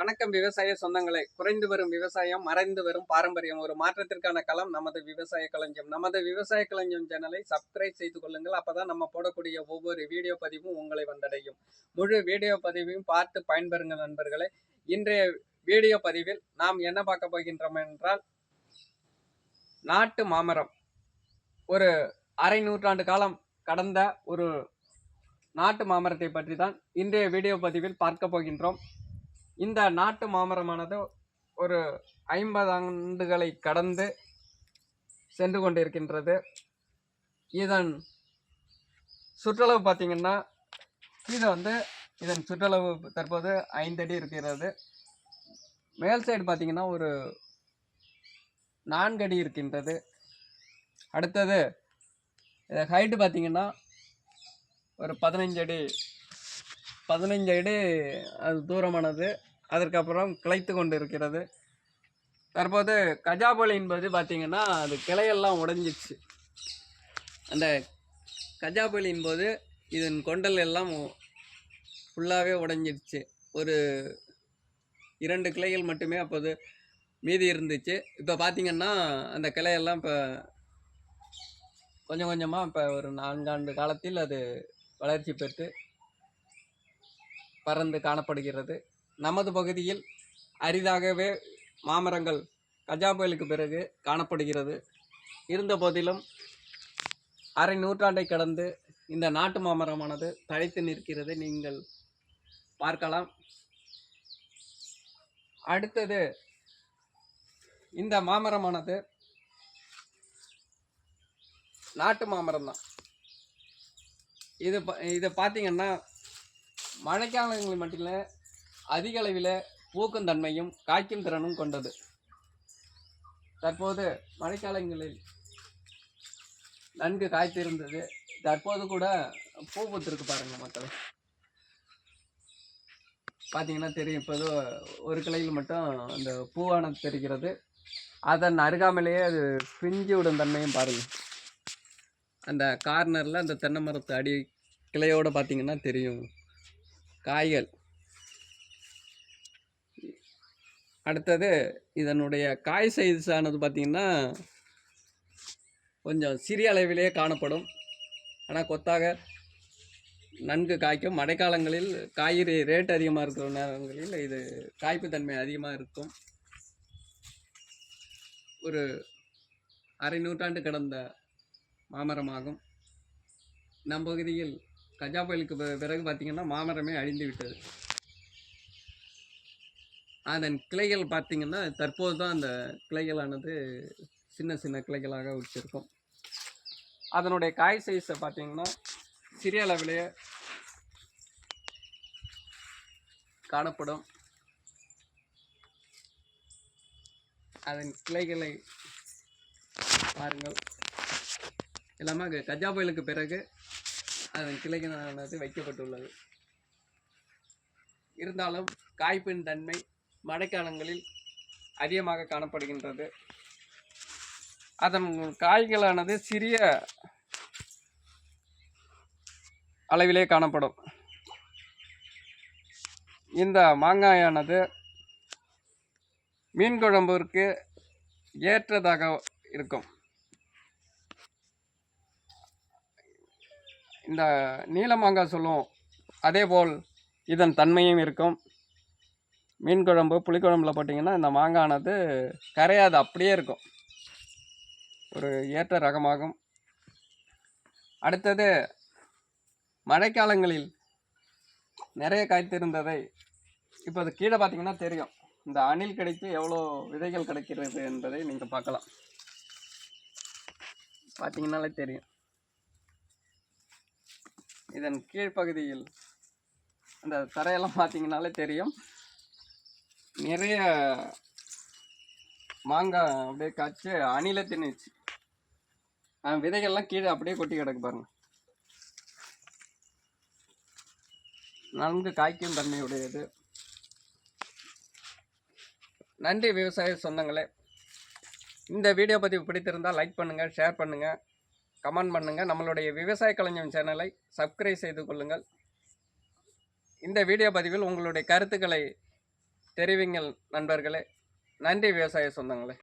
வணக்கம் விவசாய சொந்தங்களே. குறைந்து வரும் விவசாயம் மறைந்து வரும் பாரம்பரியம். ஒரு மாற்றத்திற்கான களம் நமது விவசாய களஞ்சியம். நமது விவசாய களஞ்சியம் சேனலை சப்ஸ்கிரைப் செய்து கொள்ளுங்கள். அப்பதான் நம்ம போடக்கூடிய ஒவ்வொரு வீடியோ பதிவும் உங்களை வந்தடையும். முழு வீடியோ பதிவையும் பார்த்து பயன்பெறுங்கள் நண்பர்களே. இன்றைய வீடியோ பதிவில் நாம் என்ன பார்க்க போகின்றோம் என்றால் நாட்டு மாமரம். ஒரு அரை நூற்றாண்டு காலம் கடந்த ஒரு நாட்டு மாமரத்தை பற்றி தான் இன்றைய வீடியோ பதிவில் பார்க்க போகின்றோம். இந்த நாட்டு மாமரமானது ஒரு ஐம்பது ஆண்டுகளை கடந்து சென்று கொண்டிருக்கின்றது. இதன் சுற்றளவு பார்த்தீங்கன்னா இது வந்து இதன் சுற்றளவு தற்போது ஐந்தடி இருக்கிறது. மேல் சைடு பார்த்திங்கன்னா ஒரு நான்கடி இருக்கின்றது. அடுத்தது ஹைட்டு பார்த்தீங்கன்னா ஒரு பதினஞ்சு அடி பதினஞ்சு அடி அது தூரமானது. அதற்கப்புறம் கிளைத்து கொண்டு இருக்கிறது தற்போது கஜாபலி என்பது பார்த்திங்கன்னா அது கிளையெல்லாம் உடஞ்சிச்சு. அந்த கஜாபலியின் போது இதன் கொண்டல் எல்லாம் ஃபுல்லாகவே உடஞ்சிடுச்சு ஒரு இரண்டு கிளைகள் மட்டுமே அப்போது மீதி இருந்துச்சு. இப்போ பார்த்திங்கன்னா அந்த கிளையெல்லாம் இப்போ கொஞ்சம் கொஞ்சமாக இப்போ ஒரு நான்காண்டு காலத்தில் அது வளர்ச்சி பெற்று பறந்து காணப்படுகிறது. நமது பகுதியில் அரிதாகவே மாமரங்கள் கஜா புயலுக்கு பிறகு காணப்படுகிறது. இருந்த போதிலும் அரை நூற்றாண்டை கடந்து இந்த நாட்டு மாமரமானது தழைத்து நிற்கிறது. நீங்கள் பார்க்கலாம். அடுத்தது இந்த மாமரமானது நாட்டு மாமரம் தான் இது ப- இது பார்த்தீங்கன்னா மழைக்காலங்களில் மட்டும் இல்லை அதிக அளவில் பூக்கும் தன்மையும் காய்க்கும் திறனும் கொண்டது. தற்போது மழைக்காலங்களில் நன்கு காய்த்திருந்தது. தற்போது கூட பூ பூத்திருக்கு பாருங்க மக்கள். பார்த்தீங்கன்னா தெரியும். இப்போது ஒரு கிளையில் மட்டும் அந்த பூவானது தெரிகிறது. அதன் அருகாமலேயே அது பிஞ்சு விடும் தன்மையும் பாருங்கள் அந்த கார்னரில் அந்த தென்னை மரத்து அடி கிளையோடு பார்த்தீங்கன்னா தெரியும். காய்கள். அடுத்தது இதனுடைய காய் சைஸ் ஆனது பார்த்திங்கன்னா கொஞ்சம் சிறிய அளவிலேயே காணப்படும். ஆனால் கொத்தாக நன்கு காய்க்கும். மழைக்காலங்களில் காய்கறி ரேட் அதிகமாக இருக்கிற நேரங்களில் இது காய்ப்பு தன்மை அதிகமாக இருக்கும். ஒரு அரை நூற்றாண்டு கடந்த மாமரமாகும். நம் பகுதியில் கஜா புயலுக்கு பிறகு பார்த்திங்கன்னா மாமரமே அழிந்து விட்டது. அதன் கிளைகள் பார்த்திங்கன்னா தற்போது தான் அந்த கிளைகளானது சின்ன சின்ன கிளைகளாக வச்சிருக்கும் அதனுடைய காய் சைஸை பார்த்திங்கன்னா சிறிய அளவிலேயே காணப்படும். அதன் கிளைகளை பாருங்கள். எல்லாமே க- கஜா புயலுக்கு பிறகு அதன் கிளைகளானது வைக்கப்பட்டுள்ளது. இருந்தாலும் காய்ப்பின் தன்மை மழைக்காலங்களில் அதிகமாக காணப்படுகின்றது. அதன் காய்களானது சிறிய அளவிலே காணப்படும். இந்த மாங்காயானது மீன் குழம்புக்கு ஏற்றதாக இருக்கும். இந்த நீல மாங்காய் சொல்லுவோம் அதேபோல் இதன் தன்மையும் இருக்கும். மீன் குழம்பு புளிக்குழம்புல போட்டிங்கன்னா இந்த மாங்கானது கரையாது அப்படியே இருக்கும். ஒரு ஏற்ற ரகமாகும். அடுத்தது மழைக்காலங்களில் நிறைய காய்த்திருந்ததை இப்போ அது கீழே பார்த்தீங்கன்னா தெரியும். இந்த அணில் கிடைத்து எவ்வளோ விதைகள் கிடைக்கிறது என்பதை நீங்கள் பார்க்கலாம். பார்த்தீங்கனாலே தெரியும். இதன் கீழ்ப்பகுதியில் அந்த தரையெல்லாம் பார்த்தீங்கனாலே தெரியும். நிறைய மாங்காய் அப்படியே காய்ச்சி அணில தின்னுச்சு. விதைகள்லாம் கீழே அப்படியே கொட்டி கிடக்கு பாருங்க. நன்கு காய்க்கும் தன்மையுடையது நன்றி விவசாய சொந்தங்களே. இந்த வீடியோ பதிவு பிடித்திருந்தால் லைக் பண்ணுங்கள் ஷேர் பண்ணுங்கள் கமெண்ட் பண்ணுங்கள் நம்மளுடைய விவசாய கலைஞன் சேனலை சப்ஸ்கிரைப் செய்து கொள்ளுங்கள். இந்த வீடியோ பதிவில் உங்களுடைய கருத்துக்களை தெரிவிங்கள் நண்பர்களே. நன்றி விவசாய சொந்தங்களே.